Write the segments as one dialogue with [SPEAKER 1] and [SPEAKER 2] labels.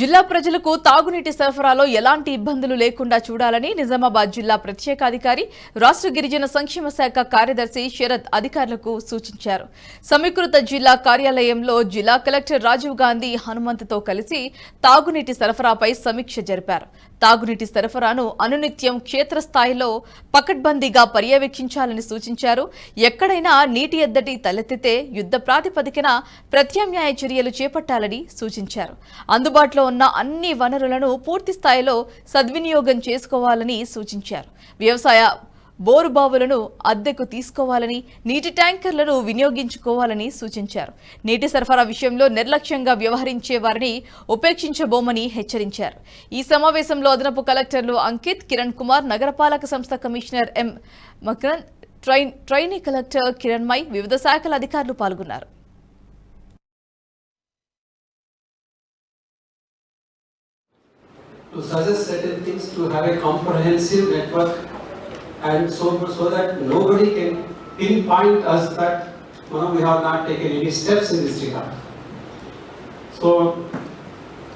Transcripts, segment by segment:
[SPEAKER 1] జిల్లా ప్రజలకు తాగునీటి సరఫరాలో ఎలాంటి ఇబ్బందులు లేకుండా చూడాలని నిజామాబాద్ జిల్లా ప్రత్యేకాధికారి రాష్ట్ర గిరిజన సంక్షేమ శాఖ కార్యదర్శి శరత్ అధికారులకు సూచించారు. సమీకృత జిల్లా కార్యాలయంలో జిల్లా కలెక్టర్ రాజీవ్ గాంధీ హనుమంత్తో కలిసి తాగునీటి సరఫరాపై సమీక్ష జరిపారు. తాగునీటి సరఫరాను అనునిత్యం క్షేత్రస్థాయిలో పకడ్బందీగా పర్యవేక్షించాలని సూచించారు. ఎక్కడైనా నీటి ఎద్దటి తలెత్తితే యుద్ధ ప్రాతిపదికన ప్రత్యామ్నాయ చర్యలు చేపట్టాలని సూచించారు. అందుబాటులో ఉన్న అన్ని వనరులను పూర్తి స్థాయిలో సద్వినియోగం చేసుకోవాలని సూచించారు. వ్యవసాయ బోరు బావులను అద్దెకు తీసుకోవాలని నీటి ట్యాంకర్లను వినియోగించుకోవాలని సూచించారు. నీటి సరఫరా విషయంలో నిర్లక్ష్యంగా వ్యవహరించే వారిని ఉపేక్షించబోమని హెచ్చరించారు. ఈ సమావేశంలో అదనపు కలెక్టర్లు అంకిత్ కిరణ్ కుమార్ నగరపాలక సంస్థ commissioner M. Makran train trainee collector Kiranmai వివిధ శాఖల అధికారులు పాల్గొన్నారు.
[SPEAKER 2] To suggest certain things, to have a comprehensive network, and so, so that nobody can pinpoint us that, you know, we have not taken any steps in this regard. So,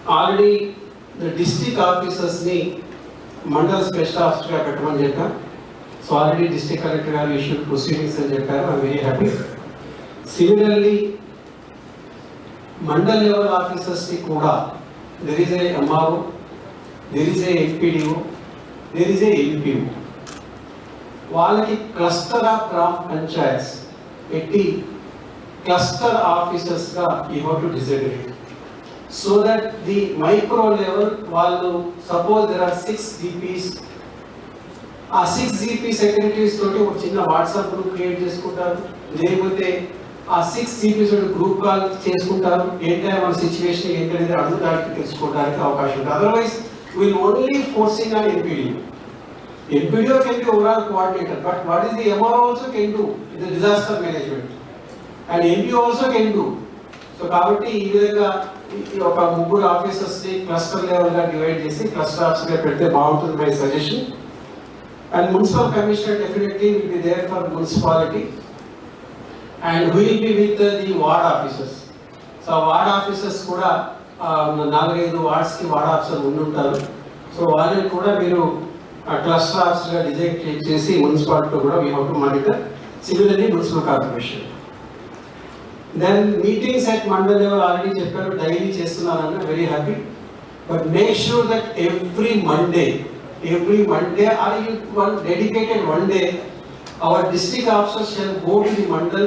[SPEAKER 2] already the district officers ని మండల special ఆఫీసర్గా పెట్టమని చెప్పాం so already district collector గారు issue proceedings అని చెప్పారు. I very happy similarly mandal level ఆఫీసర్స్ని కూడా there is a MRO there is a MPDO there is a MPO వాళ్ళకి క్లస్టర్ ఆఫ్ గ్రామ్ పంచాయత్స్ పెట్టి క్లస్టర్ ఆఫీసర్స్గా ఈ how to decide so that the micro level వాళ్ళు suppose there are six GPs ఆ six GP secretaries తోటి ఒక చిన్న WhatsApp group create చేసుకుంటారు. లేకపోతే ఆ సిక్స్ జీపీస్ గ్రూప్ కాల్ చేసుకుంటారు. ఏంటంటే మన సిచ్యువేషన్ ఏంటనేది అడుగుతానికి తెలుసుకోవడానికి అవకాశం ఉంటుంది. Otherwise will only forcing on MPD MPDO can be overall coordinator, but but what is the MRO also can do the disaster management and MPO also can do. So కాబట్టి ఈ విధంగా ఈ ఒక ముగ్గురు ఆఫీసర్స్ని క్లస్టర్ లెవెల్గా డివైడ్ చేసి cluster ఆఫీసర్గా పెడితే బాగుంటుంది my suggestion and municipal commissioner definitely will be there for municipality and will be with the ward officers so ward officers కూడా నాలుగైదు వార్డ్స్కి వార్డ్ ఆఫీసర్ ఉండి ఉంటారు. సో వాళ్ళని కూడా మీరు క్లస్టర్ ఆఫీసర్గా డిజైన్ చేసి మున్సిపాలిటీలో కూడా we how to monitor similarly municipal corporation. Then meetings at mandal level already చెప్పారు daily చేస్తున్నారన్న very happy but make sure that every Monday every Monday are you one dedicated one day our district officers shall go to the mandal